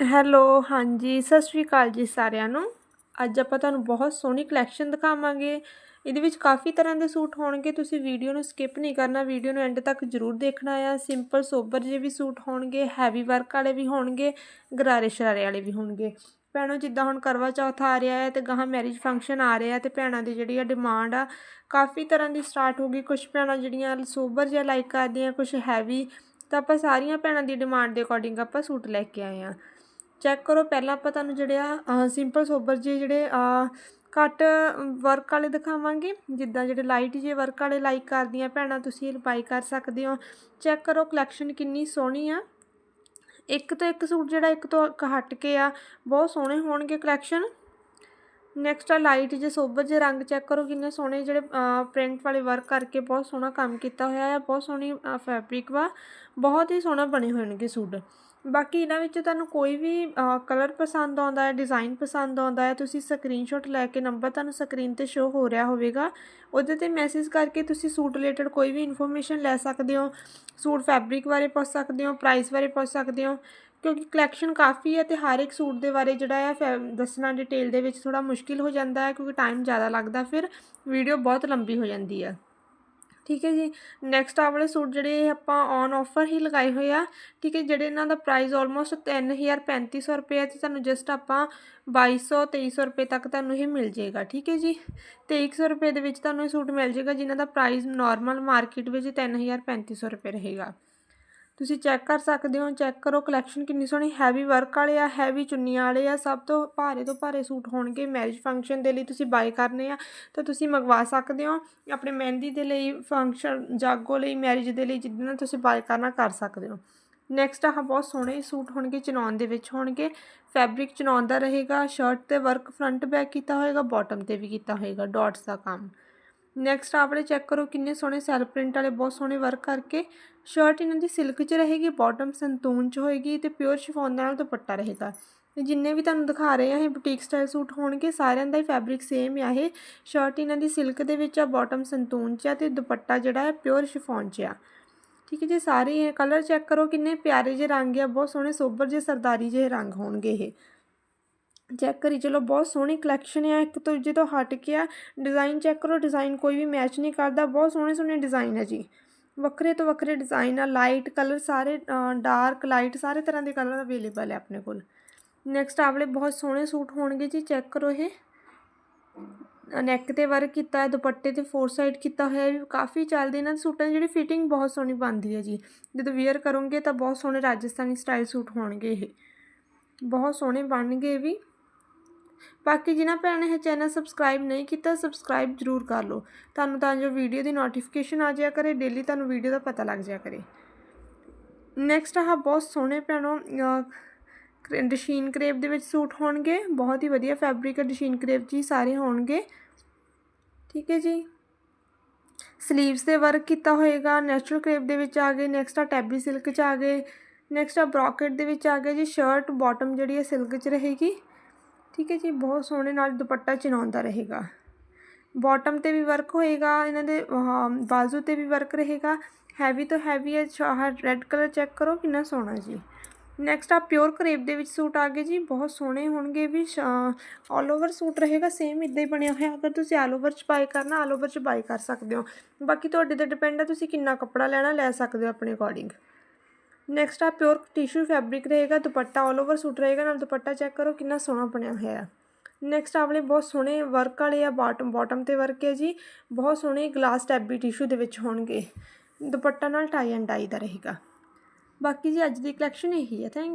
Hello, ਹਾਂਜੀ, ਸਤਿ ਸ਼੍ਰੀ ਅਕਾਲ ਜੀ ਸਾਰਿਆਂ ਨੂੰ। ਅੱਜ ਆਪਾਂ ਤੁਹਾਨੂੰ ਬਹੁਤ ਸੋਹਣੀ ਕਲੈਕਸ਼ਨ ਦਿਖਾਵਾਂਗੇ। ਇਹਦੇ ਵਿੱਚ ਕਾਫੀ ਤਰ੍ਹਾਂ ਦੇ ਸੂਟ ਹੋਣਗੇ। ਤੁਸੀਂ ਵੀਡੀਓ ਨੂੰ ਸਕਿਪ ਨਹੀਂ ਕਰਨਾ। ਵੀਡੀਓ ਨੂੰ ਐਂਡ ਤੱਕ ਜ਼ਰੂਰ ਦੇਖਣਾ ਆ। ਸਿੰਪਲ ਸੋਬਰ ਜਿਹੇ ਵੀ ਸੂਟ ਹੋਣਗੇ ਹੈਵੀ ਵਰਕ ਵਾਲੇ ਵੀ ਹੋਣਗੇ, ਗਰਾਰੇ ਸ਼ਰਾਰੇ ਵਾਲੇ ਵੀ ਹੋਣਗੇ। ਭੈਣੋ, ਜਿੱਦਾਂ ਹੁਣ ਕਰਵਾ ਚੌਥ ਆ ਰਿਹਾ ਹੈ ਤੇ ਗਾਹਾਂ ਮੈਰਿਜ ਫੰਕਸ਼ਨ ਆ ਰਿਹਾ ਤੇ ਭੈਣਾਂ ਦੀ ਜਿਹੜੀ ਆ ਡਿਮਾਂਡ ਆ, ਕਾਫੀ ਤਰ੍ਹਾਂ ਦੀ ਸਟਾਰਟ ਹੋ ਗਈ। ਕੁਝ ਭੈਣਾਂ ਜਿਹੜੀਆਂ ਸੋਬਰ ਜਿਹਾ ਲਾਈਕ ਕਰਦੀਆਂ ਕੁਝ ਹੈਵੀ ਤਾਂ ਆਪਾਂ ਸਾਰੀਆਂ ਭੈਣਾਂ ਦੀ ਡਿਮਾਂਡ ਦੇ ਅਕੋਰਡਿੰਗ ਆਪਾਂ ਸੂਟ ਲੈ ਕੇ ਆਏ ਆ। ਚੈੱਕ ਕਰੋ, ਪਹਿਲਾਂ ਆਪਾਂ ਤੁਹਾਨੂੰ ਜਿਹੜੇ ਆ ਸਿੰਪਲ ਸੋਬਰ ਜਿਹੇ ਜਿਹੜੇ ਘੱਟ ਵਰਕ ਵਾਲੇ ਦਿਖਾਵਾਂਗੇ। ਜਿੱਦਾਂ ਜਿਹੜੇ ਲਾਈਟ ਜਿਹੇ ਵਰਕ ਵਾਲੇ ਲਾਈਕ ਕਰਦੀਆਂ ਭੈਣਾਂ, ਤੁਸੀਂ ਇਹ ਬਾਈ ਕਰ ਸਕਦੇ ਹੋ। ਚੈੱਕ ਕਰੋ ਕਲੈਕਸ਼ਨ ਕਿੰਨੀ ਸੋਹਣੀ ਆ। ਇੱਕ ਤੋਂ ਇੱਕ ਸੂਟ ਜਿਹੜਾ ਇੱਕ ਤੋਂ ਇੱਕ ਹਟ ਕੇ ਆ, ਬਹੁਤ ਸੋਹਣੇ ਹੋਣਗੇ ਕਲੈਕਸ਼ਨ ਨੈਕਸਟ ਆ ਲਾਈਟ ਜੇ ਸੋਬਰ ਜੇ ਰੰਗ ਚੈੱਕ ਕਰੋ ਕਿੰਨੇ ਸੋਹਣੇ ਜਿਹੜੇ ਪ੍ਰਿੰਟ ਵਾਲੇ ਵਰਕ ਕਰਕੇ ਬਹੁਤ ਸੋਹਣਾ ਕੰਮ ਕੀਤਾ ਹੋਇਆ ਆ, ਬਹੁਤ ਸੋਹਣੀ ਫੈਬਰਿਕ ਵਾ। ਬਹੁਤ ਹੀ ਸੋਹਣਾ ਬਣੇ ਹੋਏ ਨੇਗੇ ਸੂਟ। ਬਾਕੀ ਇਹਨਾਂ ਵਿੱਚ ਤੁਹਾਨੂੰ ਕੋਈ ਵੀ ਕਲਰ ਪਸੰਦ ਆਉਂਦਾ ਹੈ ਡਿਜ਼ਾਈਨ ਪਸੰਦ ਆਉਂਦਾ ਹੈ, ਤੁਸੀਂ ਸਕਰੀਨਸ਼ਾਟ ਲੈ ਕੇ ਨੰਬਰ ਤੁਹਾਨੂੰ ਸਕਰੀਨ ਤੇ ਸ਼ੋ ਹੋ ਰਿਹਾ ਹੋਵੇਗਾ। ਉਹਦੇ ਤੇ ਮੈਸੇਜ ਕਰਕੇ ਤੁਸੀਂ ਸੂਟ ਰਿਲੇਟਡ ਕੋਈ ਵੀ ਇਨਫੋਰਮੇਸ਼ਨ ਲੈ ਸਕਦੇ ਹੋ। ਸੂਟ ਫੈਬਰਿਕ ਬਾਰੇ ਪੁੱਛ ਸਕਦੇ ਹੋ ਪ੍ਰਾਈਸ ਬਾਰੇ ਪੁੱਛ ਸਕਦੇ ਹੋ, ਕਿਉਂਕਿ ਕਲੈਕਸ਼ਨ ਕਾਫੀ ਹੈ ਤੇ ਹਰ ਇੱਕ ਸੂਟ ਦੇ ਬਾਰੇ ਜਿਹੜਾ ਹੈ ਦੱਸਣਾ ਡਿਟੇਲ ਦੇ ਵਿੱਚ ਥੋੜਾ ਮੁਸ਼ਕਿਲ ਹੋ ਜਾਂਦਾ ਹੈ, ਕਿਉਂਕਿ ਟਾਈਮ ਜ਼ਿਆਦਾ ਲੱਗਦਾ, ਫਿਰ ਵੀਡੀਓ ਬਹੁਤ ਲੰਬੀ ਹੋ ਜਾਂਦੀ ਹੈ। ਠੀਕ ਹੈ ਜੀ। ਨੈਕਸਟ ਆ ਵਾਲੇ ਸੂਟ ਜਿਹੜੇ ਆਪਾਂ ਔਨ ਆਫਰ ਹੀ ਲਗਾਏ ਹੋਏ ਆ। ਠੀਕ ਹੈ, ਜਿਹੜੇ ਇਹਨਾਂ ਦਾ ਪ੍ਰਾਈਸ ਆਲਮੋਸਟ 3000 3500 ਰੁਪਏ ਤੇ ਤੁਹਾਨੂੰ ਜਸਟ ਆਪਾਂ 2200 2300 ਰੁਪਏ ਤੱਕ ਤੁਹਾਨੂੰ ਇਹ ਮਿਲ ਜਾਏਗਾ। ਠੀਕ ਹੈ ਜੀ। 2300 ਰੁਪਏ ਦੇ ਵਿੱਚ ਤੁਹਾਨੂੰ ਇਹ ਸੂਟ ਮਿਲ ਜਾਏਗਾ, ਜਿਨ੍ਹਾਂ ਦਾ ਪ੍ਰਾਈਸ ਨਾਰਮਲ ਮਾਰਕੀਟ ਵਿੱਚ 3000 3500 ਰੁਪਏ ਰਹੇਗਾ। ਤੁਸੀਂ ਚੈੱਕ ਕਰ ਸਕਦੇ ਹੋ ਚੈੱਕ ਕਰੋ ਕਲੈਕਸ਼ਨ ਕਿੰਨੀ ਸੋਹਣੀ ਹੈਵੀ ਵਰਕ ਵਾਲੇ ਆ ਹੈਵੀ ਚੁੰਨੀਆਂ ਵਾਲੇ ਆ, ਸਭ ਤੋਂ ਭਾਰੇ ਤੋਂ ਭਾਰੇ ਸੂਟ ਹੋਣਗੇ ਮੈਰਿਜ ਫੰਕਸ਼ਨ ਦੇ ਲਈ, ਤੁਸੀਂ ਬਾਏ ਕਰਨੇ ਆ, ਤਾਂ ਤੁਸੀਂ ਮੰਗਵਾ ਸਕਦੇ ਹੋ, ਆਪਣੇ ਮਹਿੰਦੀ ਦੇ ਲਈ ਫੰਕਸ਼ਨ ਜਾਗੋ ਲਈ ਮੈਰਿਜ ਦੇ ਲਈ ਜਿੱਦਾਂ ਤੁਸੀਂ ਬਾਏ ਕਰਨਾ ਕਰ ਸਕਦੇ ਹੋ। ਨੈਕਸਟ ਆਹ ਬਹੁਤ ਸੋਹਣੇ ਸੂਟ ਹੋਣਗੇ ਚਨੌਨ ਦੇ ਵਿੱਚ ਹੋਣਗੇ ਫੈਬਰਿਕ ਚਨੌਨ ਦਾ ਰਹੇਗਾ ਸ਼ਰਟ ਤੇ ਵਰਕ ਫਰੰਟ ਬੈਕ ਕੀਤਾ ਹੋਏਗਾ ਬਾਟਮ ਤੇ ਵੀ ਕੀਤਾ ਹੋਏਗਾ ਡਾਟਸ ਦਾ ਕੰਮ। ਨੈਕਸਟ ਆਪਣੇ ਚੈੱਕ ਕਰੋ ਕਿੰਨੇ ਸੋਹਣੇ ਸੈਲ ਪ੍ਰਿੰਟ ਵਾਲੇ, ਬਹੁਤ ਸੋਹਣੇ ਵਰਕ ਕਰਕੇ। ਸ਼ਰਟ ਇਹਨਾਂ ਦੀ ਸਿਲਕ 'ਚ ਰਹੇਗੀ ਬਾਟਮ ਸੰਤੂਨ 'ਚ ਹੋਏਗੀ ਤੇ ਪਿਓਰ ਸ਼ਿਫੋਨ ਨਾਲ ਦੁਪੱਟਾ ਰਹੇਗਾ। ਤੇ ਜਿੰਨੇ ਵੀ ਤੁਹਾਨੂੰ ਦਿਖਾ ਰਹੇ ਆ, ਇਹ ਬੁਟੀਕ ਸਟਾਈਲ ਸੂਟ ਹੋਣਗੇ, ਸਾਰਿਆਂ ਦਾ ਹੀ ਫੈਬਰਿਕ ਸੇਮ ਆ ਇਹ। ਸ਼ਰਟ ਇਹਨਾਂ ਦੀ ਸਿਲਕ ਦੇ ਵਿੱਚ ਆ ਬਾਟਮ ਸੰਤੂਨ 'ਚ ਆ ਤੇ ਦੁਪੱਟਾ ਜਿਹੜਾ ਹੈ ਪਿਓਰ ਸ਼ਿਫੋਨ 'ਚ ਆ। ਠੀਕ ਹੈ ਜੀ, ਸਾਰੇ ਇਹ ਕਲਰ ਚੈੱਕ ਕਰੋ ਕਿੰਨੇ ਪਿਆਰੇ ਜਿਹੇ ਰੰਗ ਆ, ਬਹੁਤ ਸੋਹਣੇ ਸੋਬਰ ਜਿਹੇ, ਸਰਦਾਰੀ ਜਿਹੇ ਰੰਗ ਹੋਣਗੇ ਇਹ। ਚੈੱਕ ਕਰੀ। ਚਲੋ, ਬਹੁਤ ਸੋਹਣੀ ਕਲੈਕਸ਼ਨ ਹੈ ਇੱਕ ਤੋਂ ਦੂਜੇ ਤੋਂ ਹਟ ਕੇ ਆ ਡਿਜ਼ਾਈਨ ਚੈੱਕ ਕਰੋ ਡਿਜ਼ਾਈਨ ਕੋਈ ਵੀ ਮੈਚ ਨਹੀਂ ਕਰਦਾ। ਬਹੁਤ ਸੋਹਣੇ ਸੋਹਣੇ ਡਿਜ਼ਾਈਨ ਹੈ ਜੀ। ਵੱਖਰੇ ਤੋਂ ਵੱਖਰੇ ਡਿਜ਼ਾਈਨ ਆ। ਲਾਈਟ ਕਲਰ ਸਾਰੇ ਡਾਰਕ ਲਾਈਟ ਸਾਰੇ ਤਰ੍ਹਾਂ ਦੇ ਕਲਰ ਅਵੇਲੇਬਲ ਹੈ ਆਪਣੇ ਕੋਲ। ਨੈਕਸਟ ਆਵਲੇ ਬਹੁਤ ਸੋਹਣੇ ਸੂਟ ਹੋਣਗੇ ਜੀ। ਚੈੱਕ ਕਰੋ ਇਹ। ਨੈਕ ਤੇ ਵਰਕ ਕੀਤਾ ਹੈ ਦੁਪੱਟੇ ਤੇ ਫੋਰ ਸਾਈਡ ਕੀਤਾ ਹੋਇਆ। ਹੈ ਕਾਫੀ ਚੱਲਦੇ ਇਹਨਾਂ ਦੇ ਸੂਟਾਂ ਦੀ। ਜਿਹੜੀ ਫਿਟਿੰਗ ਬਹੁਤ ਸੋਹਣੀ ਬਣਦੀ ਹੈ ਜੀ। ਜਦੋਂ ਵੇਅਰ ਕਰੋਗੇ ਤਾਂ ਬਹੁਤ ਸੋਹਣੇ ਰਾਜਸਥਾਨੀ ਸਟਾਈਲ ਸੂਟ ਹੋਣਗੇ ਇਹ। ਬਹੁਤ ਸੋਹਣੇ ਬਣਨਗੇ ਵੀ। ਬਾਕੀ ਜਿਨ੍ਹਾਂ ਭੈਣਾਂ ਨੇ ਇਹ ਚੈਨਲ ਸਬਸਕ੍ਰਾਈਬ ਨਹੀਂ ਕੀਤਾ ਸਬਸਕ੍ਰਾਈਬ ਜ਼ਰੂਰ ਕਰ ਲਓ। ਤੁਹਾਨੂੰ ਤਾਂ ਜੋ ਵੀਡੀਓ ਦੀ ਨੋਟੀਫਿਕੇਸ਼ਨ ਆ ਜਾਇਆ ਕਰੇ ਡੇਲੀ ਤੁਹਾਨੂੰ ਵੀਡੀਓ ਦਾ ਪਤਾ ਲੱਗ ਜਾਇਆ ਕਰੇ। ਨੈਕਸਟ ਆਹ ਬਹੁਤ ਸੋਹਣੇ ਭੈਣੋ ਡਿਸ਼ੀਨ ਕਰੇਪ ਦੇ ਵਿੱਚ ਸੂਟ ਹੋਣਗੇ। ਬਹੁਤ ਹੀ ਵਧੀਆ ਫੈਬਰਿਕ ਹੈ ਡਿਸ਼ੀਨ ਕਰੇਪ ਜੀ, ਸਾਰੇ ਹੋਣਗੇ। ਠੀਕ ਹੈ ਜੀ। ਸਲੀਵਸ ਤੇ ਵਰਕ ਕੀਤਾ ਹੋਏਗਾ ਨੈਚੁਰਲ ਕਰੇਪ ਦੇ ਵਿੱਚ ਆ ਗਏ। ਨੈਕਸਟ ਆ ਟੈਬੀ ਸਿਲਕ ਚ ਆ ਗਏ। ਨੈਕਸਟ ਆ ਬ੍ਰੋਕਟ ਦੇ ਵਿੱਚ ਆ ਗਏ ਜੀ। ਸ਼ਰਟ ਬਾਟਮ ਜਿਹੜੀ ਹੈ ਸਿਲਕ ਚ ਰਹੇਗੀ। ਠੀਕ ਹੈ ਜੀ, ਬਹੁਤ ਸੋਹਣੇ ਨਾਲ ਦੁਪੱਟਾ ਚਨਾਉਂਦਾ ਰਹੇਗਾ। ਬਾਟਮ ਤੇ ਵੀ ਵਰਕ ਹੋਏਗਾ, ਇਹਨਾਂ ਦੇ ਬਾਜ਼ੂ ਤੇ ਵੀ ਵਰਕ ਰਹੇਗਾ। ਹੈਵੀ ਤੋਂ ਹੈਵੀ ਹੈ ਆਹ ਰੈੱਡ ਕਲਰ ਚੈੱਕ ਕਰੋ, ਕਿੰਨਾ ਸੋਹਣਾ ਜੀ। ਨੈਕਸਟ ਆ ਪਿਓਰ ਕਰੇਪ ਦੇ ਵਿੱਚ ਸੂਟ ਆ ਗਏ ਜੀ, ਬਹੁਤ ਸੋਹਣੇ ਹੋਣਗੇ ਵੀ ਆਲ ਓਵਰ ਸੂਟ ਰਹੇਗਾ ਸੇਮ ਇਦਾਂ ਹੀ ਬਣਿਆ ਹੋਇਆ। ਅਗਰ ਤੁਸੀਂ ਆਲ ਓਵਰ ਚ ਬਾਈ ਕਰਨਾ ਆਲ ਓਵਰ ਚ ਬਾਈ ਕਰ ਸਕਦੇ ਹੋ। ਬਾਕੀ ਤੁਹਾਡੇ ਤੇ ਡਿਪੈਂਡ ਆ ਤੁਸੀਂ ਕਿੰਨਾ ਕੱਪੜਾ ਲੈਣਾ, ਲੈ ਸਕਦੇ ਹੋ ਆਪਣੇ ਅਕੋਰਡਿੰਗ ਨੈਕਸਟ ਆ ਪਿਓਰ ਟਿਸ਼ੂ ਫੈਬਰਿਕ ਰਹੇਗਾ, ਦੁਪੱਟਾ ਆਲ ਓਵਰ ਸੂਟ ਰਹੇਗਾ, ਨਾਲ ਦੁਪੱਟਾ ਚੈੱਕ ਕਰੋ ਕਿੰਨਾ ਸੋਹਣਾ ਬਣਿਆ ਹੋਇਆ ਹੈ। ਨੈਕਸਟ ਆਵਲੇ ਬਹੁਤ ਸੋਹਣੇ ਵਰਕ ਵਾਲੇ ਆ ਬਾਟਮ ਬਾਟਮ ਤੇ ਵਰਕ ਹੈ ਜੀ। ਬਹੁਤ ਸੋਹਣੇ ਗਲਾਸ ਟੈਬੀ ਟਿਸ਼ੂ ਦੇ ਵਿੱਚ ਹੋਣਗੇ। ਦੁਪੱਟਾ ਨਾਲ ਟਾਈ ਐਂਡ ਡਾਈ ਦਾ ਰਹੇਗਾ। ਬਾਕੀ ਜੀ ਅੱਜ ਦੀ ਕਲੈਕਸ਼ਨ ਇਹੀ ਹੈ। ਥੈਂਕ